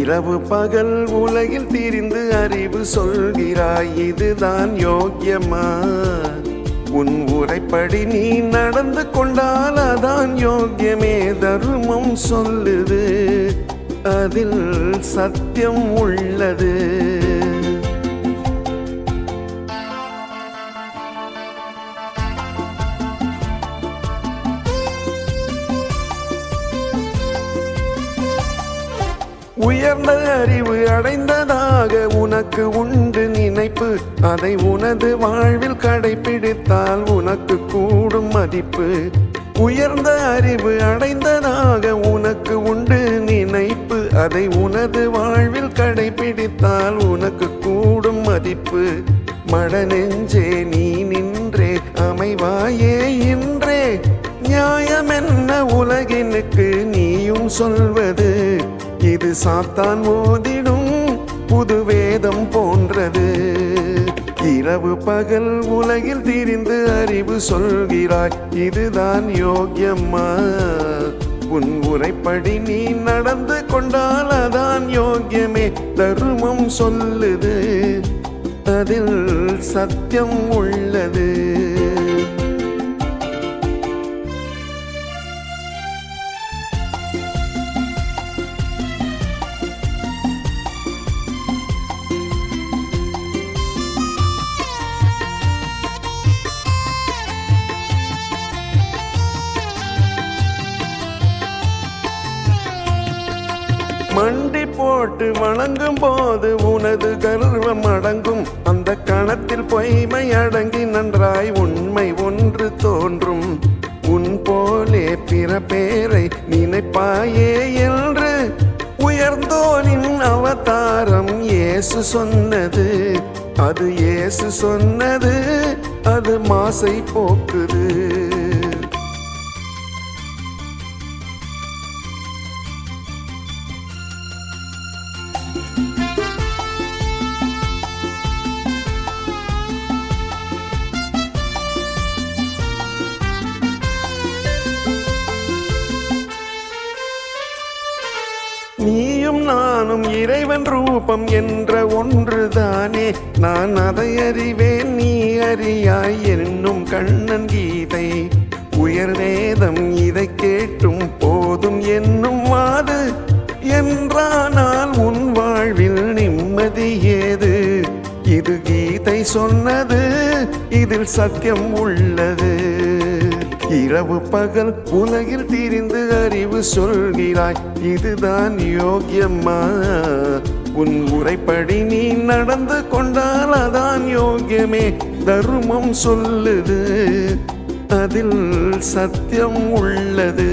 இரவு பகல் உலகில் திரிந்து அறிவு சொல்கிறாய் இதுதான் யோக்கியமா? உன் உரைப்படி நீ நடந்து கொண்டால் அதான் யோக்கியமே தர்மம் சொல்லுது. அதில் சத்தியம் உள்ளது. உயர்ந்த அறிவு அடைந்ததாக உனக்கு உண்டு நினைப்பு. அதை உனது வாழ்வில் கடைபிடித்தால் உனக்கு கூடும் மதிப்பு. உயர்ந்த அறிவு அடைந்ததாக உனக்கு உண்டு நினைப்பு. அதை உனது வாழ்வில் கடைபிடித்தால் உனக்கு கூடும் மதிப்பு. மடநெஞ்சே நீ நின்றே அமைவாயே இன்றே. நியாயமென்ன உலகினுக்கு நீயும் சொல்வது. இது சாத்தான் மோதிடும் புது வேதம் போன்றது. இரவு பகல் உலகில் திரிந்து அறிவு சொல்கிறாய் இதுதான் யோக்கியம்மா. உன் உரைப்படி நீ நடந்து கொண்டால் அதான் யோக்கியமே. தருமம் சொல்லுது. அதில் சத்தியம் உள்ளது. மண்டி போட்டு வணங்கும் போது உனது கர்வம் அடங்கும். அந்த கணத்தில் பொய்மை அடங்கி நன்றாய் உண்மை ஒன்று தோன்றும். உன் போலே பிற பேரை நினைப்பாயே என்று உயர்ந்தோனின் அவதாரம் இயேசு சொன்னது. அது இயேசு சொன்னது அது மாசை போக்குது. நீயும் நானும் இறைவன் ரூபம் என்ற ஒன்றுதானே. நான் அதை அறிவேன் நீ அறியாய் என்னும் கண்ணன் கீதை. உயர் வேதம் இதை கேட்டும் போதும் என்னும் மாது. என்றானால் உன் வாழ்வில் நிம்மதி ஏது? இது கீதை சொன்னது இதில் சத்தியம் உள்ளது. இரவு பகல் உலகில் திரிந்து அறிவு சொல்கிறாய் இதுதான் யோக்கியம்மா. உன் உரைப்படி நீ நடந்து கொண்டால் அதான் யோக்கியமே. தருமம் சொல்லுது அதில் சத்தியம் உள்ளது.